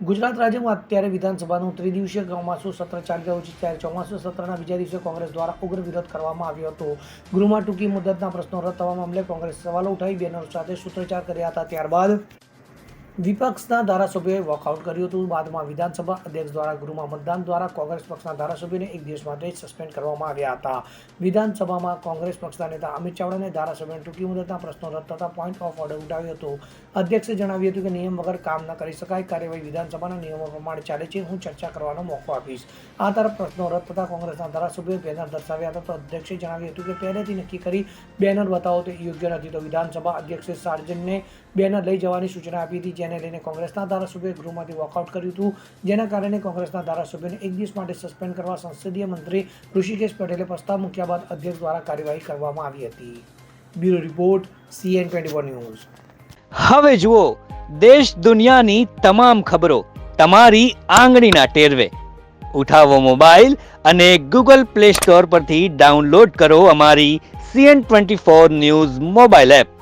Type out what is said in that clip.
ગુજરાત રાજ્યમાં અત્યારે વિધાનસભાનું ત્રિદિવસીય ચોમાસું સત્ર ચાલી રહ્યું છે ત્યારે ચોમાસું સત્રના બીજા દિવસે કોંગ્રેસ દ્વારા ઉગ્ર વિરોધ કરવામાં આવ્યો હતો. ગૃહમાં ટૂંકી મુદતના પ્રશ્નો રદ થવા મામલે કોંગ્રેસ સવાલો ઉઠાવી બેનરો સાથે સૂત્રોચ્ચાર કર્યા હતા. ત્યારબાદ વિપક્ષના ધારાસભ્યોએ વોકઆઉટ કર્યું હતું. બાદમાં વિધાનસભા અધ્યક્ષ દ્વારા ગૃહમાં મતદાન દ્વારા કોંગ્રેસ પક્ષના ધારાસભ્યોને એક દિવસ માટે સસ્પેન્ડ કરવામાં આવ્યા હતા. વિધાનસભામાં કોંગ્રેસ પક્ષના નેતા અમિત ચાવડાને ધારાસભ્યોને ટૂંકી મુદતના પ્રશ્નો રદ થતા પોઈન્ટ ઓફ ઓર્ડર ઉઠાવ્યો હતો. અધ્યક્ષે જણાવ્યું હતું કે નિયમ વગર કામ ન કરી શકાય. કાર્યવાહી વિધાનસભાના નિયમો પ્રમાણે ચાલે છે. હું ચર્ચા કરવાનો મોકો આપીશ. આ તરફ પ્રશ્નો રદ થતા કોંગ્રેસના ધારાસભ્યોએ બેનર દર્શાવ્યા હતા. તો અધ્યક્ષે જણાવ્યું હતું કે પહેલેથી નક્કી કરી બેનર બતાવો તે યોગ્ય નથી. તો વિધાનસભા અધ્યક્ષે સાર્જનને બેનર લઈ જવાની સૂચના આપી હતી. જેને લઈને કોંગ્રેસના ધારાસભ્યોએ ગૃહમાંથી વોકઆઉટ કર્યું હતું. જેના કારણે કોંગ્રેસના ધારાસભ્યોને એક દિવસ માટે સસ્પેન્ડ કરવા સંસદીય મંત્રી ઋષિકેશ પટેલે પ્રસ્તાવ મૂક્યા બાદ અધ્યક્ષ દ્વારા કાર્યવાહી કરવામાં આવી હતી. Bureau report CN twenty news. હવે જુઓ, દેશ દુનિયાની તમામ ખબરો તમારી આંગળીના ટેરવે. ઉઠાવો મોબાઈલ અને ગૂગલ પ્લે સ્ટોર પરથી ડાઉનલોડ કરો અમારી CN twenty four news mobile app.